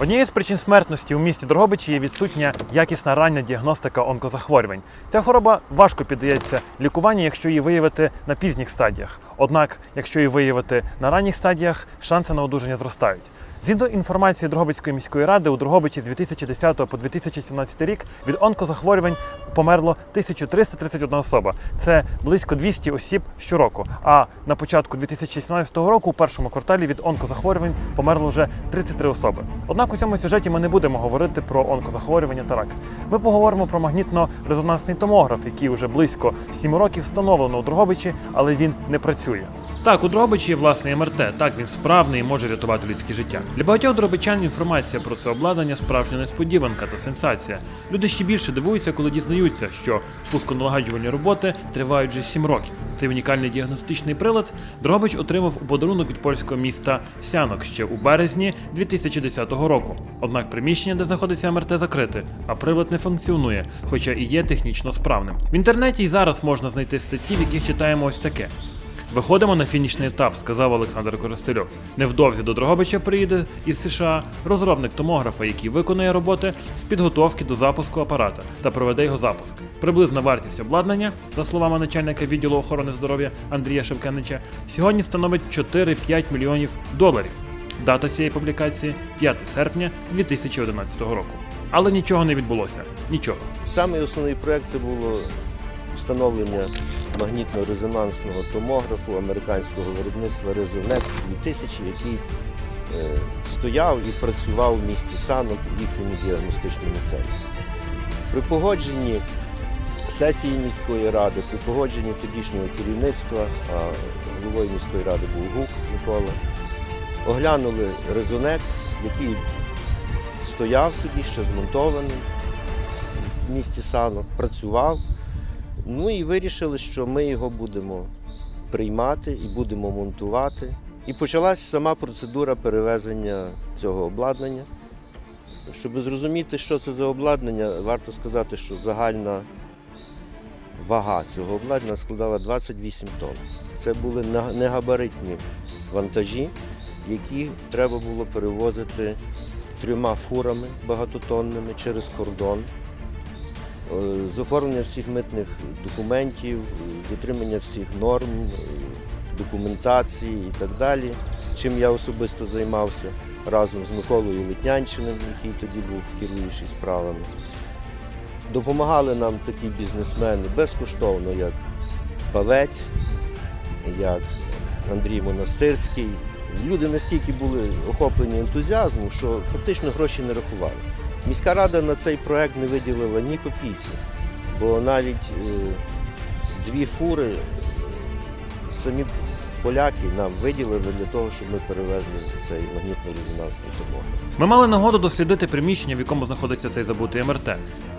Однією з причин смертності у місті Дрогобичі є відсутня якісна рання діагностика онкозахворювань. Ця хвороба важко піддається лікуванню, якщо її виявити на пізніх стадіях. Однак, якщо її виявити на ранніх стадіях, шанси на одужання зростають. Згідно інформації Дрогобицької міської ради, у Дрогобичі з 2010 по 2017 рік від онкозахворювань померло 1331 особа. Це близько 200 осіб щороку. А на початку 2017 року, у першому кварталі, від онкозахворювань померло вже 33 особи. Однак у цьому сюжеті ми не будемо говорити про онкозахворювання та рак. Ми поговоримо про магнітно-резонансний томограф, який вже близько 7 років встановлено у Дрогобичі, але він не працює. Так, у Дрогобичі є власний МРТ. Так він справний і може рятувати людське життя. Для багатьох дробичан інформація про це обладнання справжня несподіванка та сенсація. Люди ще більше дивуються, коли дізнаються, що пусконалагоджувальні роботи тривають вже 7 років. Цей унікальний діагностичний прилад Дрогобич отримав у подарунок від польського міста Сянок ще у березні 2010 року. Однак приміщення, де знаходиться МРТ, закрите, а прилад не функціонує, хоча і є технічно справним. В інтернеті й зараз можна знайти статті, в яких читаємо ось таке. Виходимо на фінішний етап, сказав Олександр Коростельов. Невдовзі до Дрогобича приїде із США розробник томографа, який виконує роботи з підготовки до запуску апарата та проведе його запуск. Приблизна вартість обладнання, за словами начальника відділу охорони здоров'я Андрія Шевкенича, сьогодні становить 4-5 мільйонів доларів. Дата цієї публікації 5 серпня 2011 року. Але нічого не відбулося. Нічого. Самий основний проект це було встановлення магнітно-резонансного томографу американського виробництва Resonex 2000, який е, стояв і працював в місті Санок у їхньому діагностичному центрі. При погодженні сесії міської ради, при погодженні тодішнього керівництва, а головою міської ради був Гук Микола, оглянули Резонекс, який стояв тоді ще змонтований в місті Санок, працював. Ну і вирішили, що ми його будемо приймати і будемо монтувати. І почалась сама процедура перевезення цього обладнання. Щоб зрозуміти, що це за обладнання, варто сказати, що загальна вага цього обладнання складала 28 тонн. Це були негабаритні вантажі, які треба було перевозити трьома фурами багатотонними через кордон. Е, з оформлення всіх митних документів, дотримання всіх норм, е, документації і так далі, чим я особисто займався разом з Миколою Литнянчиним, який тоді був керуючий справами. Допомагали нам такі бізнесмени безкоштовно, як Павець, як Андрій Монастирський. Люди настільки були охоплені ентузіазмом, що фактично гроші не рахували. Міська рада на цей проект не виділила ні копійки, бо навіть е, дві фури самі поляки нам виділили для того, щоб ми перевезли цей магнітно-резонансний томограф. Ми мали нагоду дослідити приміщення, в якому знаходиться цей забутий МРТ.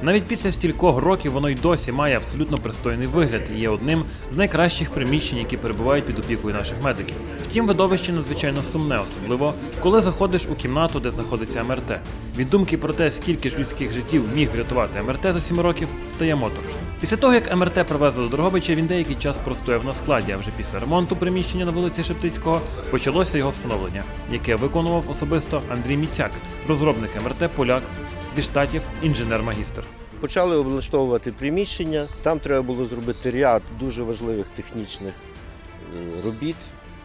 Навіть після стількох років воно й досі має абсолютно пристойний вигляд і є одним з найкращих приміщень, які перебувають під опікою наших медиків. Втім, видовище надзвичайно сумне, особливо коли заходиш у кімнату, де знаходиться МРТ. Від думки про те, скільки ж людських життів міг врятувати МРТ за 7 років, стає моторошно. Після того, як МРТ привезли до Дрогобича, він деякий час простояв на складі, а вже після ремонту приміщення на вулиці Шептицького почалося його встановлення, яке виконував особисто Андрій Міцяк, розробник МРТ поляк зі штатів інженер-магістр. Почали облаштовувати приміщення. Там треба було зробити ряд дуже важливих технічних е, робіт,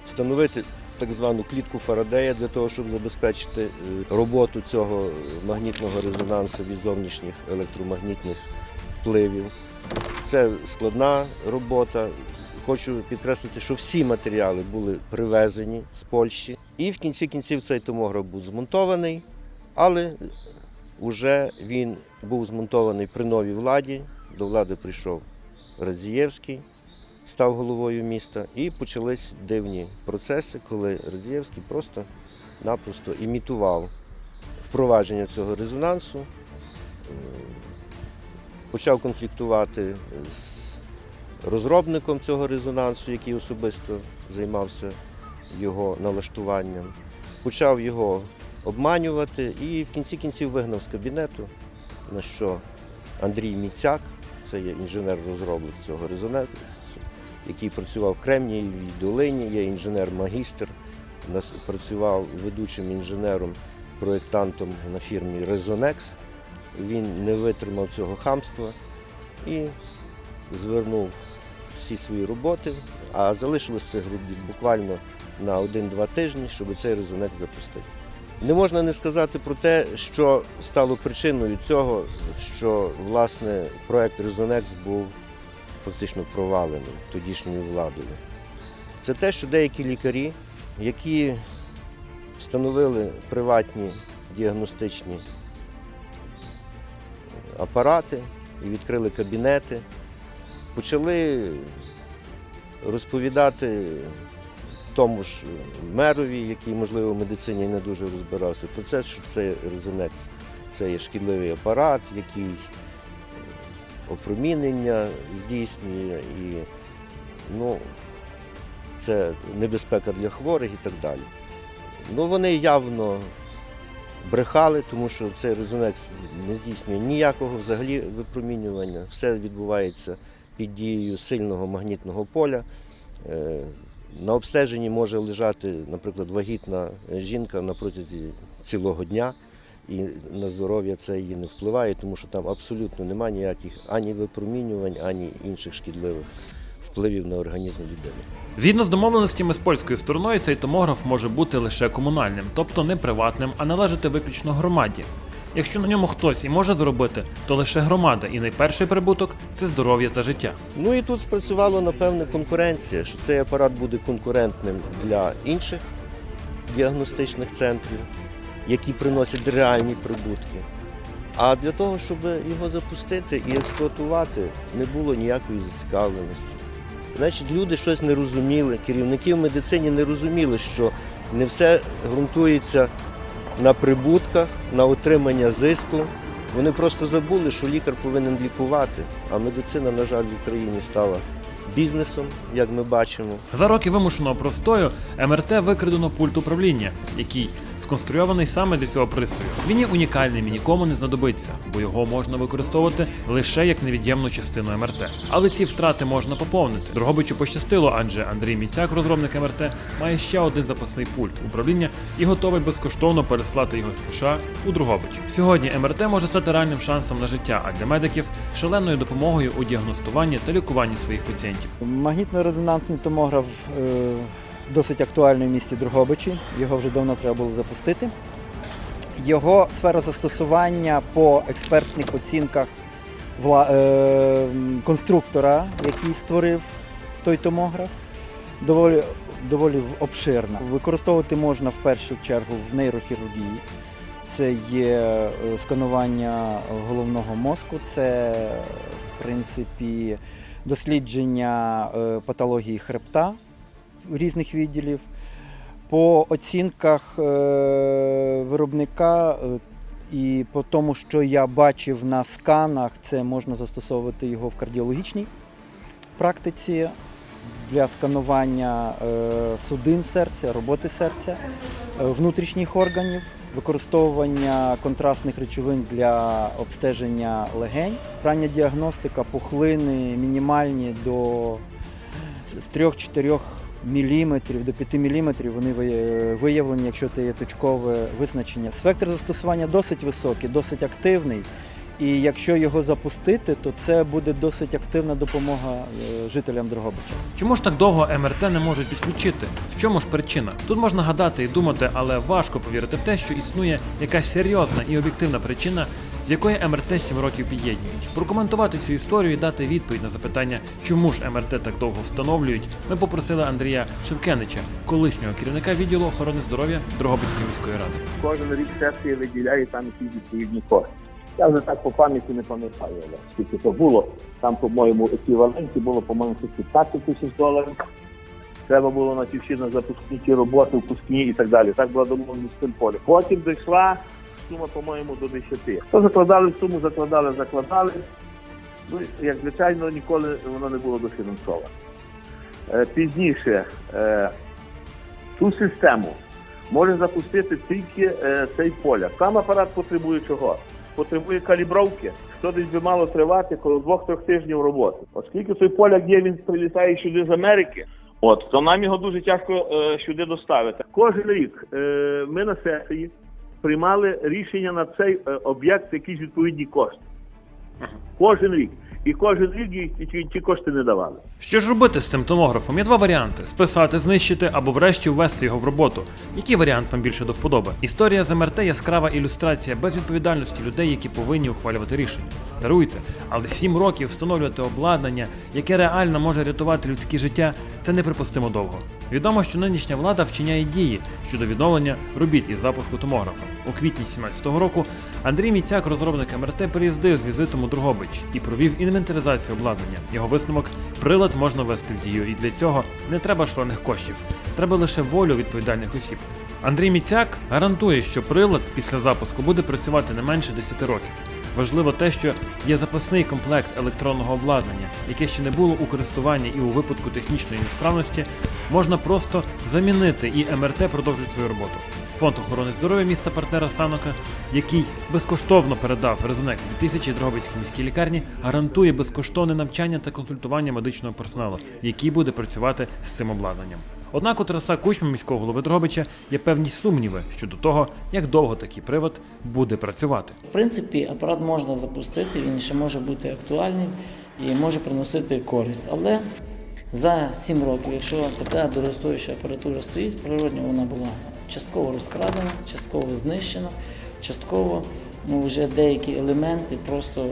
встановити так звану клітку Фарадея для того, щоб забезпечити е, роботу цього магнітного резонансу від зовнішніх електромагнітних впливів. Це складна робота. Хочу підкреслити, що всі матеріали були привезені з Польщі. І в кінці кінців цей томограф був змонтований, але Уже він був змонтований при новій владі. До влади прийшов Радзієвський, став головою міста, і почались дивні процеси, коли Радзієвський просто-напросто імітував впровадження цього резонансу, е, почав конфліктувати з розробником цього резонансу, який особисто займався його налаштуванням, почав його обманювати і в кінці кінців вигнав з кабінету, на що Андрій Міцяк, це є інженер-розробник цього резонансу, який працював в Кремнієвій долині, є інженер-магістр, працював ведучим інженером проєктантом на фірмі Rezonex. Він не витримав цього хамства і звернув всі свої роботи, а залишилось цих робіт буквально на 1-2 тижні, щоб цей Rezonex запустити. Не можна не сказати про те, що стало причиною цього, що власне проект Rezonex був фактично провалений тодішньою владою. Це те, що деякі лікарі, які встановили приватні діагностичні апарати і відкрили кабінети, почали розповідати тому ж мерові, який, можливо, в медицині не дуже розбирався, про це, що це резонекс, це є шкідливий апарат, який е, опромінення здійснює і ну, це небезпека для хворих і так далі. Ну, вони явно брехали, тому що цей резонекс не здійснює ніякого взагалі випромінювання. Все відбувається під дією сильного магнітного поля. Е, На обстеженні може лежати, наприклад, вагітна жінка на протязі цілого дня, і на здоров'я це її не впливає, тому що там абсолютно немає ніяких ані випромінювань, ані інших шкідливих впливів на організм людини. Згідно з домовленостями з польською стороною, цей томограф може бути лише комунальним, тобто не приватним, а належати виключно громаді. Якщо на ньому хтось і може заробити, то лише громада, і найперший прибуток це здоров'я та життя. Ну і тут спрацювала, напевне, конкуренція, що цей апарат буде конкурентним для інших діагностичних центрів, які приносять реальні прибутки. А для того, щоб його запустити і експлуатувати, не було ніякої зацікавленості. Значить, люди щось не розуміли, керівники в медицині не розуміли, що не все ґрунтується на прибутках, на отримання зиску. Вони просто забули, що лікар повинен лікувати, а медицина, на жаль, в Україні стала бізнесом, як ми бачимо. За роки вимушеного простою МРТ викрадено пульт управління, який сконструйований саме для цього пристрою. Він є унікальним і нікому не знадобиться, бо його можна використовувати лише як невід'ємну частину МРТ. Але ці втрати можна поповнити. Дрогобичу пощастило, адже Андрій Міцяк, розробник МРТ, має ще один запасний пульт управління і готовий безкоштовно переслати його з США у Дрогобич. Сьогодні МРТ може стати реальним шансом на життя, а для медиків шаленою допомогою у діагностуванні та лікуванні своїх пацієнтів. Магнітно-резонансний томограф е, досить актуальний в місті Дрогобичі. Його вже давно треба було запустити. Його сфера застосування по експертних оцінках е, конструктора, який створив той томограф, доволі, доволі обширна. Використовувати можна в першу чергу в нейрохірургії. Це є е, сканування головного мозку, це в принципі дослідження е, патології хребта різних відділів. По оцінках е, виробника е, і по тому, що я бачив на сканах, це можна застосовувати його в кардіологічній практиці для сканування е, судин серця, роботи серця, внутрішніх органів, використовування контрастних речовин для обстеження легень, рання діагностика, пухлини мінімальні до 3-4 мм до 5 мм вони ви- виявлені, якщо це є точкове визначення. Спектр застосування досить високий, досить активний. І якщо його запустити, то це буде досить активна допомога е, жителям Дрогобича. Чому ж так довго МРТ не можуть підключити? В чому ж причина? Тут можна гадати і думати, але важко повірити в те, що існує якась серйозна і об'єктивна причина, з якої МРТ 7 років під'єднують. Прокоментувати цю історію і дати відповідь на запитання, чому ж МРТ так довго встановлюють, ми попросили Андрія Шевкенича, колишнього керівника відділу охорони здоров'я Дрогобицької міської ради. кожен рік сесія виділяє там якісь відповідні кошти. Я вже так по пам'яті не пам'ятаю, але скільки то було. Там, по-моєму, еквіваленті було, по-моєму, 15 тисяч доларів. Треба було на ті всі запускні ті роботи, впускні і так далі. Так була домовленість з тим полі. Потім дійшла сума, по-моєму, до 10. То закладали суму, закладали, закладали. Ну, як звичайно, ніколи воно не було дофінансовано. Е, Пізніше е, цю систему може запустити тільки е, цей поля. Сам апарат потребує чого? Потребує калібровки, що десь би мало тривати коло двох-трьох тижнів роботи. Оскільки цей поляк є, він прилітає сюди з Америки, от, то нам його дуже тяжко е, сюди доставити. Кожен рік е, ми на сесії приймали рішення на цей е, об'єкт якісь відповідні кошти. Кожен рік. І кожен рік ті кошти не давали. Що ж робити з цим томографом? Є два варіанти: списати, знищити або врешті ввести його в роботу. Який варіант вам більше до вподоби? Історія з МРТ яскрава ілюстрація безвідповідальності людей, які повинні ухвалювати рішення. Даруйте, але сім років встановлювати обладнання, яке реально може рятувати людське життя, це неприпустимо довго. Відомо, що нинішня влада вчиняє дії щодо відновлення робіт із запуску томографа. У квітні 2017 року Андрій Міцяк, розробник МРТ, приїздив з візитом у Другобич і провів інвентаризацію обладнання. Його висновок прилад можна ввести в дію, і для цього не треба шалених коштів. Треба лише волю відповідальних осіб. Андрій Міцяк гарантує, що прилад після запуску буде працювати не менше 10 років. Важливо те, що є запасний комплект електронного обладнання, яке ще не було у користуванні і у випадку технічної несправності можна просто замінити і МРТ продовжить свою роботу. Фонд охорони здоров'я міста партнера Санока, який безкоштовно передав Резонек 2000 Дрогобицькій міській лікарні, гарантує безкоштовне навчання та консультування медичного персоналу, який буде працювати з цим обладнанням. Однак у Тараса Кучма, міського голови Дрогобича, є певні сумніви щодо того, як довго такий привод буде працювати. В принципі, апарат можна запустити, він ще може бути актуальним і може приносити користь. Але за 7 років, якщо така дорогостояща апаратура стоїть, природньо вона була частково розкрадена, частково знищена, частково ну, вже деякі елементи просто е,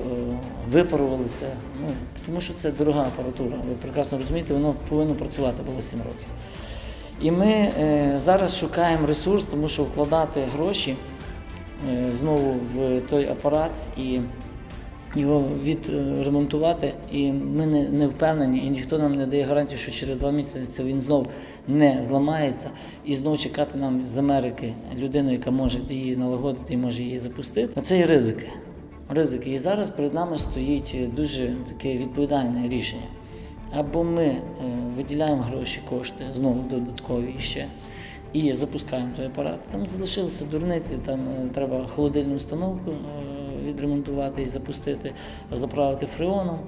випарувалися. Ну, тому що це дорога апаратура. Ви прекрасно розумієте, воно повинно працювати було 7 років. І ми е, зараз шукаємо ресурс, тому що вкладати гроші е, знову в той апарат і його відремонтувати. І ми не, не впевнені, і ніхто нам не дає гарантію, що через два місяці він знов не зламається, і знов чекати нам з Америки людину, яка може її налагодити і може її запустити. А це є ризики. Ризики. І зараз перед нами стоїть дуже таке відповідальне рішення. Або ми е, виділяємо гроші, кошти, знову додаткові ще, і запускаємо той апарат. Там залишилися дурниці, там е, треба холодильну установку е, відремонтувати і запустити, заправити фреоном.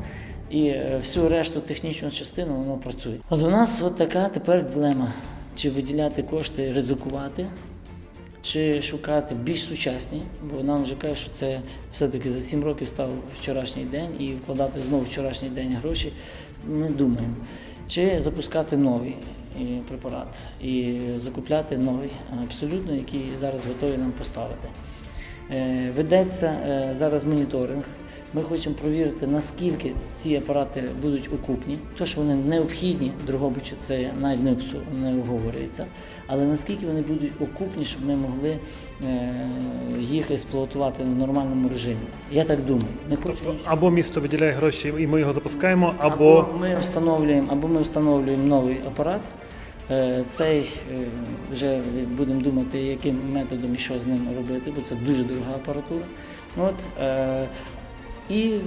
І е, всю решту технічну частину воно працює. Але у нас от така тепер дилема: чи виділяти кошти, ризикувати, чи шукати більш сучасні, бо нам вже кажуть, що це все-таки за 7 років став вчорашній день і вкладати знову вчорашній день гроші. Ми думаємо, чи запускати новий е, препарат і закупляти новий, абсолютно, який зараз готові нам поставити. Е, Ведеться е, зараз моніторинг. Ми хочемо провірити, наскільки ці апарати будуть окупні. То, що вони необхідні Дрогобичу, це навіть не обговорюється. Але наскільки вони будуть окупні, щоб ми могли е, їх експлуатувати в нормальному режимі. Я так думаю. Не хочу нічого. Або місто виділяє гроші, і ми його запускаємо, Або ми встановлюємо, або ми встановлюємо новий апарат. Е, Цей е, вже будемо думати, яким методом і що з ним робити, бо це дуже дорога апаратура. От, е, і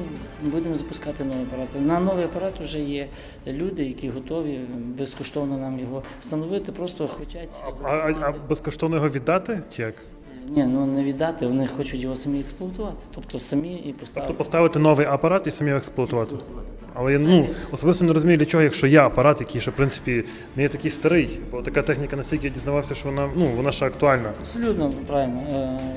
будемо запускати новий апарат. На новий апарат вже є люди, які готові безкоштовно нам його встановити, просто хочуть. А, а, а безкоштовно його віддати? Чи як? Ні, ну не віддати, вони хочуть його самі експлуатувати. Тобто самі і поставити. Тобто поставити новий апарат і самі його експлуатувати. Але я ну особисто не розумію для чого, якщо є апарат, який ще в принципі не є такий старий, бо така техніка настільки я дізнавався, що вона ну вона ще актуальна. Абсолютно правильно.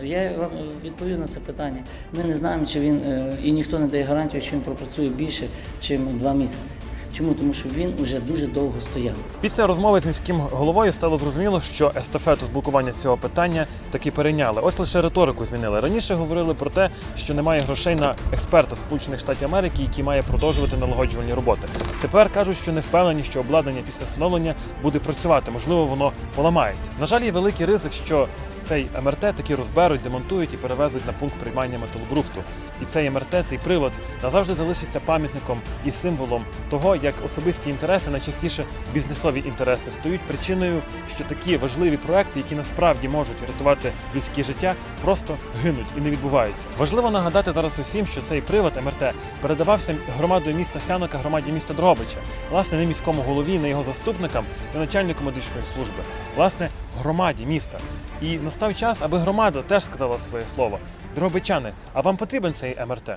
Е, Я вам відповів на це питання. Ми не знаємо, чи він е, і ніхто не дає гарантію, що він пропрацює більше, ніж два місяці. Чому? Тому що він уже дуже довго стояв. Після розмови з міським головою стало зрозуміло, що естафету з блокування цього питання таки перейняли. Ось лише риторику змінили. Раніше говорили про те, що немає грошей на експерта Сполучених Штатів Америки, який має продовжувати налагоджувальні роботи. Тепер кажуть, що не впевнені, що обладнання після встановлення буде працювати. Можливо, воно поламається. На жаль, є великий ризик, що цей МРТ таки розберуть, демонтують і перевезуть на пункт приймання металобрухту. І цей МРТ, цей привод, назавжди залишиться пам'ятником і символом того, як особисті інтереси, найчастіше бізнесові інтереси, стають причиною, що такі важливі проекти, які насправді можуть рятувати людське життя, просто гинуть і не відбуваються. Важливо нагадати зараз усім, що цей привод МРТ передавався громадою міста Сянока, громаді міста Дрогобича, власне, не міському голові, не його заступникам, не начальнику медичної служби, власне, громаді міста. І настав час, аби громада теж сказала своє слово. Дрогобичани, а вам потрібен цей МРТ?